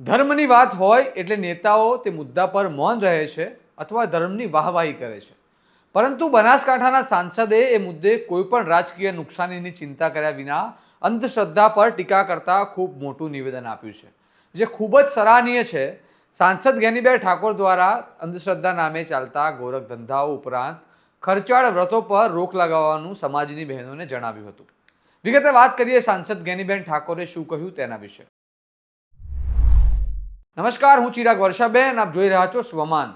ધર્મની વાત હોય એટલે નેતાઓ તે મુદ્દા પર મૌન રહે છે અથવા ધર્મની વાહવાહી કરે છે. પરંતુ બનાસકાંઠાના સાંસદે એ મુદ્દે કોઈપણ રાજકીય નુકસાનીની ચિંતા કર્યા વિના અંધશ્રદ્ધા પર ટીકા કરતા ખૂબ મોટું નિવેદન આપ્યું છે. જે ખૂબ જ સરાહનીય છે. સાંસદ જ્ઞાનીબેન ઠાકોર દ્વારા અંધશ્રદ્ધા નામે ચાલતા ગોરખ ધંધાઓ ઉપરાંત ખર્ચાળ વ્રતો પર રોક લગાવવાનું સમાજની બહેનોને જણાવ્યું હતું. વિગતે વાત કરીએ સાંસદ જ્ઞાનીબેન ઠાકોરે શું કહ્યું તેના વિશે. નમસ્કાર, હું ચિરાગ વર્ષાબેન, આપ જોઈ રહ્યા છો સ્વમાન.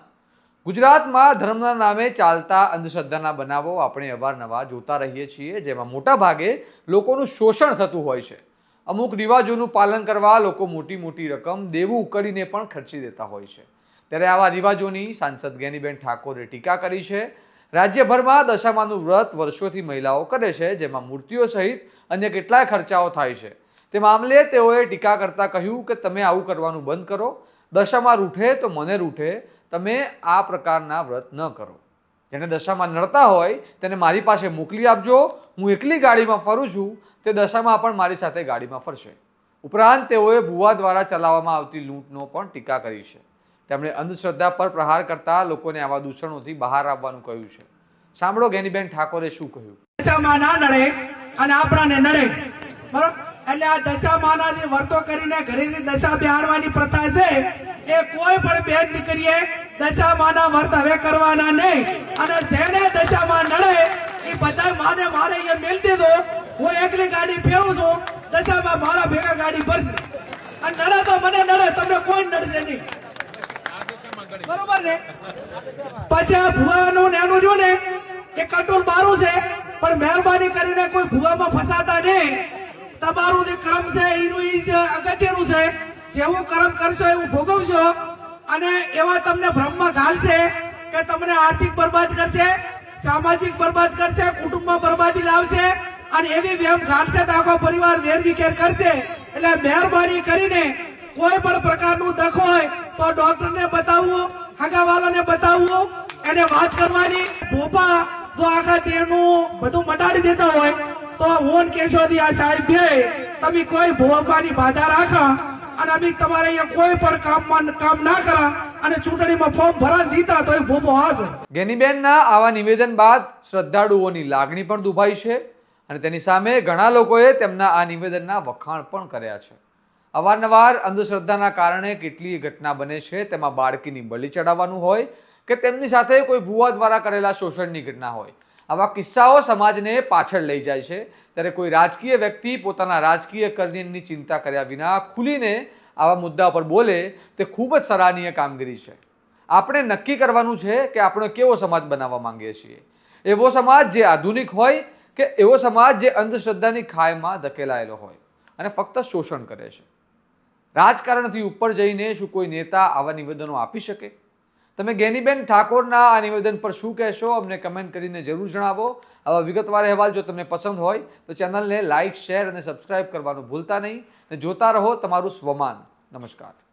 ગુજરાતમાં ધર્મના નામે ચાલતા અંધશ્રદ્ધાના બનાવો આપણે અવારનવાર જોતા રહીએ છીએ, જેમાં મોટા ભાગે લોકોનું શોષણ થતું હોય છે. અમુક રિવાજોનું પાલન કરવા લોકો મોટી મોટી રકમ દેવું ઉકળીને પણ ખર્ચી દેતા હોય છે. ત્યારે આવા રિવાજોની સાંસદ જ્ઞાનીબેન ઠાકોરે ટીકા કરી છે. રાજ્યભરમાં દશામાનું વ્રત વર્ષોથી મહિલાઓ કરે છે, જેમાં મૂર્તિઓ સહિત અન્ય કેટલાય ખર્ચાઓ થાય છે. તે મામલે તેઓએ ટીકા કરતા કહ્યું કે તમે આવું કરવાનું બંધ કરો, દશામાં રૂઠે તો મને રૂઠે, તમે આ પ્રકારના વ્રત ન કરો. જેને દશામાં નડતા હોય તેને મારી પાસે મોકલી આપજો, હું એકલી ગાડીમાં ફરું છું, તે દશામાં પણ મારી સાથે ગાડીમાં ફરશે. ઉપરાંત તેઓએ ભુવા દ્વારા ચલાવવામાં આવતી લૂંટનો પણ ટીકા કરી છે. તેમણે અંધશ્રદ્ધા પર પ્રહાર કરતા લોકોને આવા દૂષણોથી બહાર આવવાનું કહ્યું છે. સાંભળો ગેનીબેન ઠાકોરે શું કહ્યું? દશામાં ના નડે અને આપણાને નડે. બરોબર? એટલે આ દશામાના જે વર્તો કરીને ઘરેથી દશા બેહાડવાની પ્રથા છે. એ કોઈ પણ બેન દીકરીએ દશામાના વર્ત હવે કરવાના નહીં. અને જેને દશામાં નડે, એ બધા માને મારે એ મેલ દીધો. હું એકલી ગાડી ફેરું છું, દશામાં મારા ભેગા ગાડી ભરશે. અને નડે તો મને નડે, તમને કોઈ નડશે નહીં. બરોબર ને? પછી આ ભુવાનું ને એનું જો ને એ કંટ્રોલ મારું છે, પણ મહેરબાની કરીને કોઈ ભુવામાં ફસાતા નહીં. તમારું જે કર્મ છે, એનું ઈ અગત્યનું છે. જેવું કર્મ કરશો, એવું ભોગવશો. અને એવા તમને ભ્રમમાં ઘાલશે કે તમને આર્થિક બરબાદ કરશે, સામાજિક બરબાદ કરશે, કુટુંબમાં બરબાદી લાવશે અને એવી વેમ ઘાલશે તો આખો પરિવાર વેરવિખેર કરશે. એટલે મહેરબાની કરીને કોઈ પણ પ્રકારનું દખ હોય તો ડોક્ટરને બતાવવું હગાવાલાને બતાવવું એને વાત કરવાની. ભોપા, જો આખા તેનું બધું મટાડી દેતા હોય તો હું કેશોદિયા કેશોદી સાહેબ તમે કોઈ ભોગવાની બાધા રાખા અને અમે તમારે અહીંયા કોઈ પણ કામમાં કામ ના કરા અને ચૂંટણીમાં ફોર્મ ભરા દીધા તો એ ભોપો હાશે ગેનીબેનના આવા નિવેદન બાદ શ્રદ્ધાળુઓની લાગણી પણ દુભાઈ છે અને તેની સામે ઘણા લોકોએ તેમના આ નિવેદનના વખાણ પણ કર્યા છે. અવારનવાર અંધશ્રદ્ધાના કારણે કેટલી ઘટના બને છે, તેમાં બાળકીની બલિ ચડાવવાનું હોય કે તેમની સાથે કોઈ ભૂવા દ્વારા કરેલા શોષણની ઘટના હોય. આવા કિસ્સાઓ સમાજને પાછળ લઈ જાય છે. ત્યારે કોઈ રાજકીય વ્યક્તિ પોતાના રાજકીય કરિયરની ચિંતા કર્યા વિના ખુલીને આવા મુદ્દા પર બોલે તે ખૂબ જ સરાહનીય કામગીરી છે. આપણે નક્કી કરવાનું છે કે આપણે કેવો સમાજ બનાવવા માંગીએ છીએ. એવો સમાજ જે આધુનિક હોય કે એવો સમાજ જે અંધશ્રદ્ધાની ખાઈમાં ધકેલાયેલો હોય અને ફક્ત શોષણ કરે છે. રાજકારણથી ઉપર જઈને શું કોઈ નેતા આવા નિવેદનો આપી શકે? તમે ગેનીબેન ઠાકોરના આ નિવેદન પર શું કહેશો? અમને કમેન્ટ કરીને જરૂર જણાવો. આવા વિગતવાર અહેવાલ જો તમને પસંદ હોય, તો ચેનલને લાઇક શેર અને સબસ્ક્રાઇબ કરવાનું ભૂલતા નહીં. અને જોતા રહો તમારું સ્વમાન. નમસ્કાર.